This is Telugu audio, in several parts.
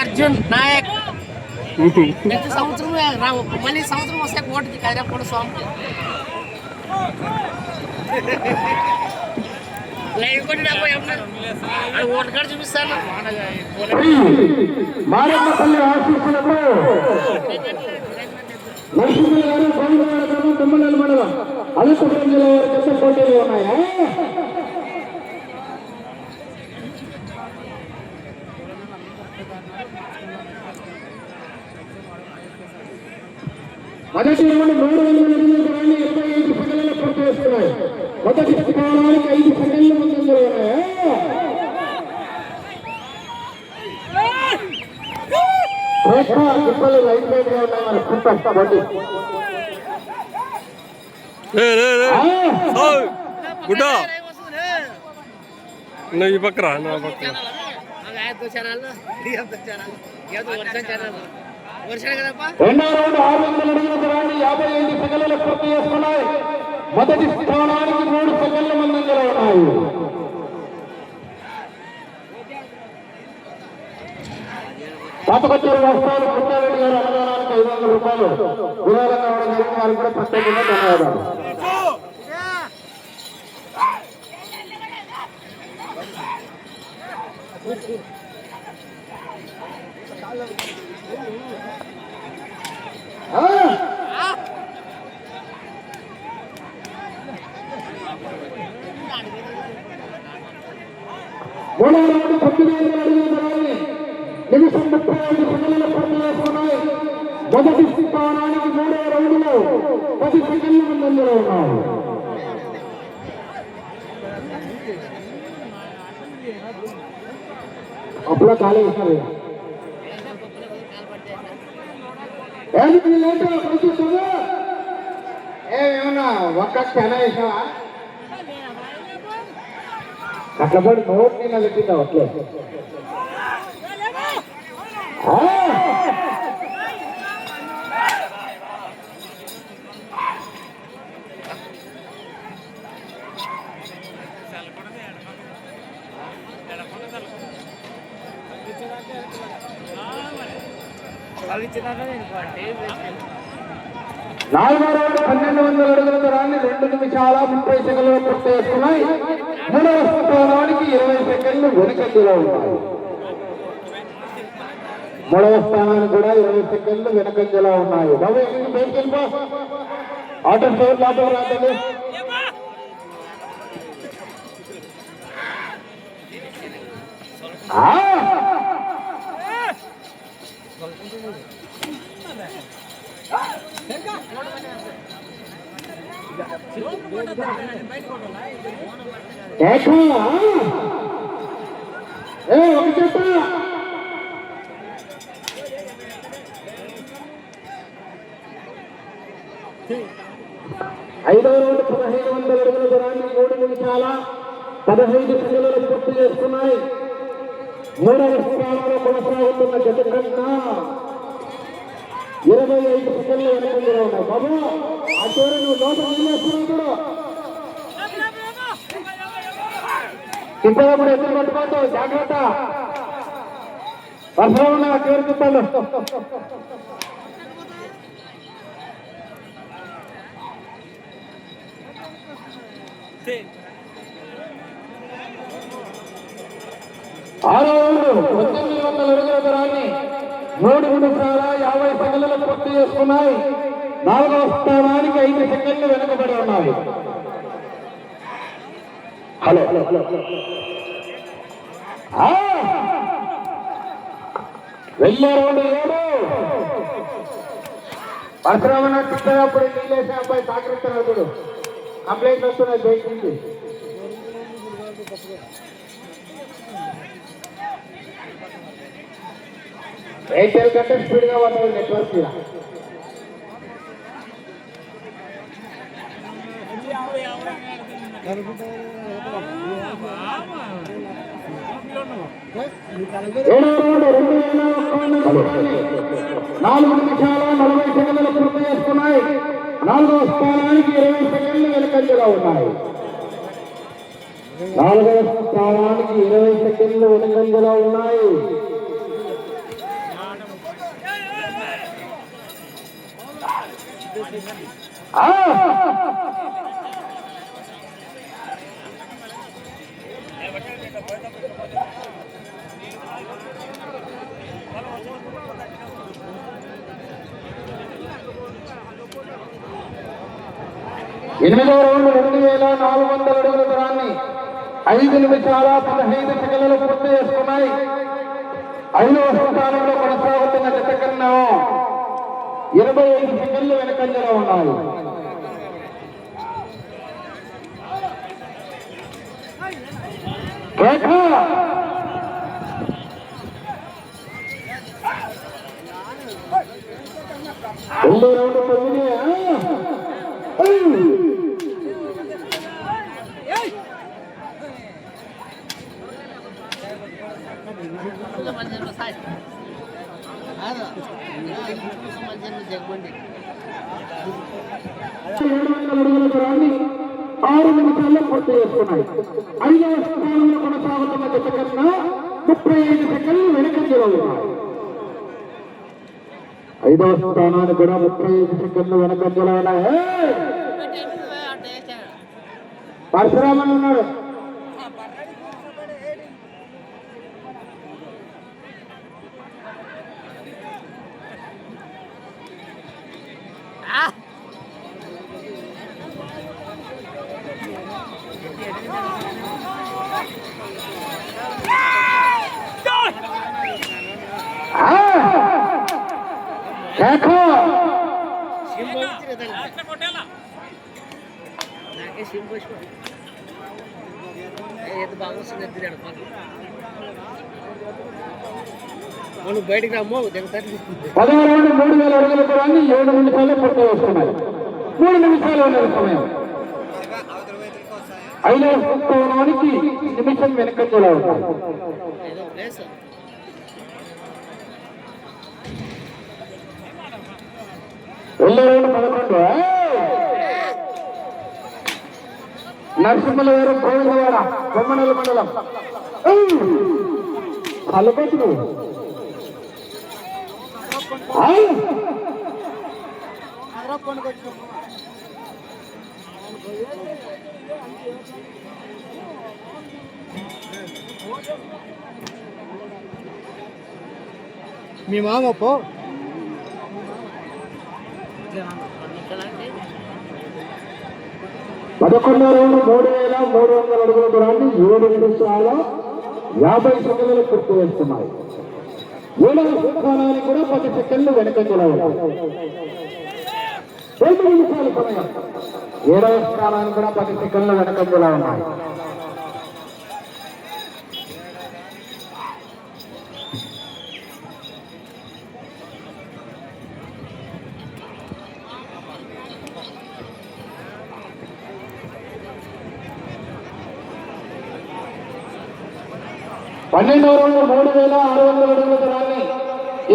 అర్జున్ నాయక్. ప్రతి సంవత్సరం రావు. మళ్ళీ సంవత్సరం వస్తే కోటికి కదిరప్పుడు స్వామి. లైవ్ కొట్టి డబ్బు ఏమన్నా ఓటు కార్డు చూపిస్తాను. మారమ్మపల్లి ఆశీస్సులతో గారు మండలం. అనంతపురం జిల్లా వారి పోటీలు ఉన్నాయా. మొదటి రౌండ్ మూడు వందల ఎనిమిది ఇరవై ఐదు సెకండ్లలో పూర్తి చేస్తున్నాయి మొదటి స్థానానికి ఐదు సెకండ్లు ముందంజలో ఉన్నాయా గా మన బండి! గుడ్డ నువ్వు ఈ పక్కరా నా పక్కన ఛానల్ ఛానల్ వర్షం కదప్పా రెండో రౌండ్ ఆరు వందల అడుగుల దూరాన్ని యాభై ఐదు సెకండ్లు పూర్తి చేసుకున్నాయి మొదటి స్థానానికి మూడు సెకండ్ల ముందంజలో ఉన్నాయి. పాతకొచ్చారు వస్త్రాలు పుట్టారెడ్డి గారు అన్నదానానికి ఐదు వందల రూపాయలు విరాళంగా ఇవ్వడం జరిగిన వారికి కూడా ప్రత్యేకంగా ధన్యవాదాలు. Thank you. రౌండ్ తొమ్మిది వందల అడుగుల దూరాన్ని నిమిషం ముప్పై ఐదు సెకండ్ల పూర్తి చేసుకున్నాయి మొదటి స్థానానికి మూడో రౌండ్లో పది సెకండ్ల ముందంజలో ఉన్నాయి అప్పుడు ఖాళీ ఇస్తారు ఏంటి లేట్ కూర్చుంటుందా ఏమన్నా ఒక్క క్షణ వేసావా కట్టబడి నోట్ నేను పెట్టిందా అట్లే నాలుగో రౌండ్ పన్నెండు వందల అడుగుల దూరాన్ని రెండు నిమిషాల ముప్పై సెకండ్లు పూర్తి చేసుకున్నాయి మూడవ స్థానానికి ఇరవై సెకండ్లు వెనుకంజలో ఉన్నాయి. మూడవ స్థానానికి కూడా ఇరవై సెకండ్లు వెనుకంజలో ఉన్నాయి. బాబు ఎక్కడికి వెళ్ళిపో. ఆటో స్టోర్ లోపల రాదండి ఆ! ఏ ఒక చెట్ట ఐదవ రౌండ్ పదహైదు వందల అడుగుల దూరాన్ని మూడు నిమిషాల పదహైదు సెకండ్లలో పూర్తి చేస్తున్నాయి. మూడవ స్థానంలో కొనసాగుతున్న జత కన్నా ఇరవై ఐదు సెకండ్లు వెనకంలో ఉన్నాయి బాబు ఆ చివరి నువ్వు లోపల నిలేస్తున్నావు కూడా తిప్పగా కూడా ఎదురు పట్టుకోవద్దు జాగ్రత్త. వర్షం ఉన్న చివరి చుట్టాలు ఆరో రౌండ్ పద్దెనిమిది వందల అడుగుల దూరాన్ని మూడు నిమిషాల అరవై సెకండ్లు పూర్తి చేసుకున్నాయి. నాలుగవ స్థానానికి ఐదు సెకండ్లు వెనుకబడి ఉన్నాయి. హలో. ఆ! వెళ్ళే రౌండ్ ఏడు. పరశురామన్న తిప్పేటప్పుడు నీళ్ళేసే అబ్బాయి సహకరిస్తున్నారు కంప్లైంట్ వస్తున్నాయి బయట ఎయిర్టెల్ కంటే స్పీడ్గా పడుతుంది నెట్వర్క్ మీద నాలుగు నిమిషాల నలభై సెకండ్లు పూర్తి చేస్తున్నాయి. నాలుగవ స్థానానికి ఇరవై సెకండ్లు వెనుకంజగా ఉన్నాయి. నాలుగవ స్థానానికి ఇరవై సెకండ్లు వెనుకంజగా ఉన్నాయి. ఎనిమిదవ రౌండ్ రెండు వేల నాలుగు వందల అడుగుల దూరాన్ని ఐదు నిమిషాల పదహైదు సెకండ్లు పూర్తి చేసుకున్నాయి. ఐదవ స్థానంలో కొనసాగుతున్న జత కన్నా ఇరవై ఐదు సెకండ్లు వెనకంజలో ఉన్నాయి కేక! రెండో రౌండ్ తొమ్మిది ఆరు నిమిషాల్లో పూర్తి చేసుకున్నాయి ఐదవ స్థానంలో కొనసాగుతున్న జత కన్నా ముప్పై ఐదు సెకండ్లు వెనకంజలో ఉన్నాయి. ఐదవ స్థానానికి కూడా ముప్పై ఐదు సెకండ్లు వెనకంజలో ఉన్నాయి! పరశురామన్ ఉన్నాడు ఆ! కేక! నాకే ఏది బాగా వస్తుంది మనం బయటికి రామో దిగుతారు పదవ రౌండ్ మూడు వేల అడుగుల పొలాన్ని ఏడు నిమిషాల్లో పూర్తి చేసుకున్నారు మూడు నిమిషాలు ఉన్నది సమయం ఐదు నిమిషం వెనక చూడాలి ఏదో ప్లేస్ రెండో రౌండ్ పదకొండు. ఏయ్! నరసింహల గారు గోవిందవాడ బొమ్మనల మండలం. కలపతుడు మీ మామ పో. పదకొండు రౌండ్ మూడు వేల మూడు వందల అడుగుల దూరాన్ని ఏడు నిమిషాల యాభై సెకండ్లు పూర్తి చేస్తున్నాయి. ఏడవ స్థానానికి కూడా పది సెకండ్లు వెనకంజలో ఉన్నాయి రెండు నిమిషాల సమయం. ఏడవ స్థానానికి కూడా పది సెకండ్లు వెనకంజలో ఉన్నాయి పన్నెండవ రౌండ్ మూడు వేల ఆరు వందల అడుగుల దూరాన్ని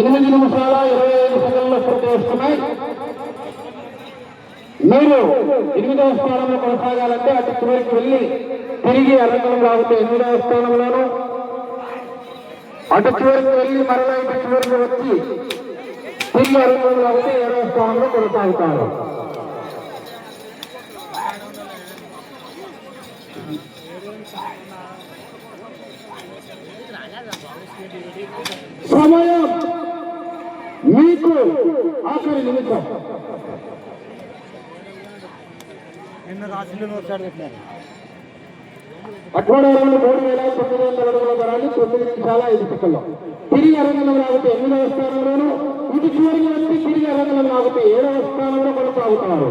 ఎనిమిది నిమిషాల ఇరవై ఐదు సెకండ్లు పూర్తి చేసుకున్నాయి. మీరు ఎనిమిదవ స్థానంలో కొనసాగాలంటే అటు చివరికి వెళ్ళి తిరిగి అరంగం రాబోతే ఎనిమిదవ స్థానంలోను. అటు చివరికి వెళ్ళి మరలా ఇటు చివరికి వచ్చి తిరిగి అరంగం రాబోతే ఏడవ స్థానంలో కొనసాగుతారు సమయం ఆఖరి నిమిషం మూడు వేల తొమ్మిది వందల అడుగుల దూరాన్ని తొమ్మిది నిమిషాల ఐదు సెకండ్లు. తిరిగి అరంగం రాబోతే ఎనిమిదవ స్థానంలోను ఇటు చివరికి వచ్చి తిరిగి అరంగం రాబోతే ఏడవ స్థానంలో కొనసాగుతున్నారు.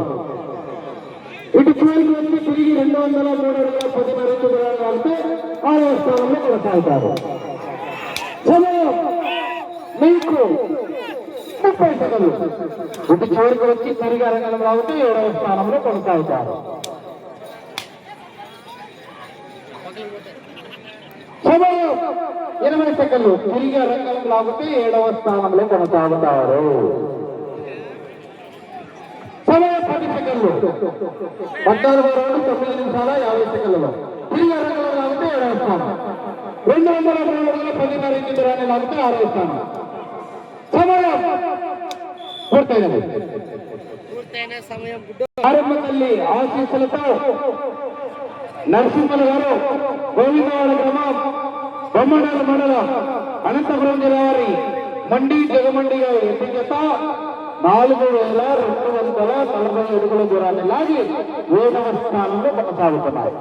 ఇటు చివరికి వచ్చి తిరిగి రెండు వందల మూడు అడుగుల పది మరింత దూరాన్ని రాబోతే ఆరవ స్థానంలో కొనసాగుతారు. సమయం. మీకు ముప్పై సెకండ్లు ఇటు చివరికి వచ్చి తిరిగి అరంగం రాబోతే ఏడవ స్థానంలో కొనసాగుతారు. సమయం ఇరవై సెకండ్లు తిరిగి రంగం లాగితే ఏడవ స్థానంలో కొనసాగుతారు. సమయం పది సెకండ్లు పద్నాలుగు రోజులు తొమ్మిది నిమిషాల యాభై సెకండ్లలో. తిరిగి రంగంలో లాగితే ఏడవ స్థానం. రెండు వందల మూడు వందల పదిన్నర ఇంటి దూరాన్ని లాగితే ఆరవ స్థానం. సమయం పూర్తయినది. ఆరంభ తల్లి ఆశీస్సులతో నరసింహుల గారు గోవిందవాడ గ్రామం బొమ్మడాల మండలం అనంతపురం జిల్లా వారి మండి జగమండిగా ఎత్తి చేత నాలుగు వేల రెండు వందల నలభై అడుగుల దూరాన్ని లాగి ఏడవ స్థానంలో కొనసాగుతున్నారు.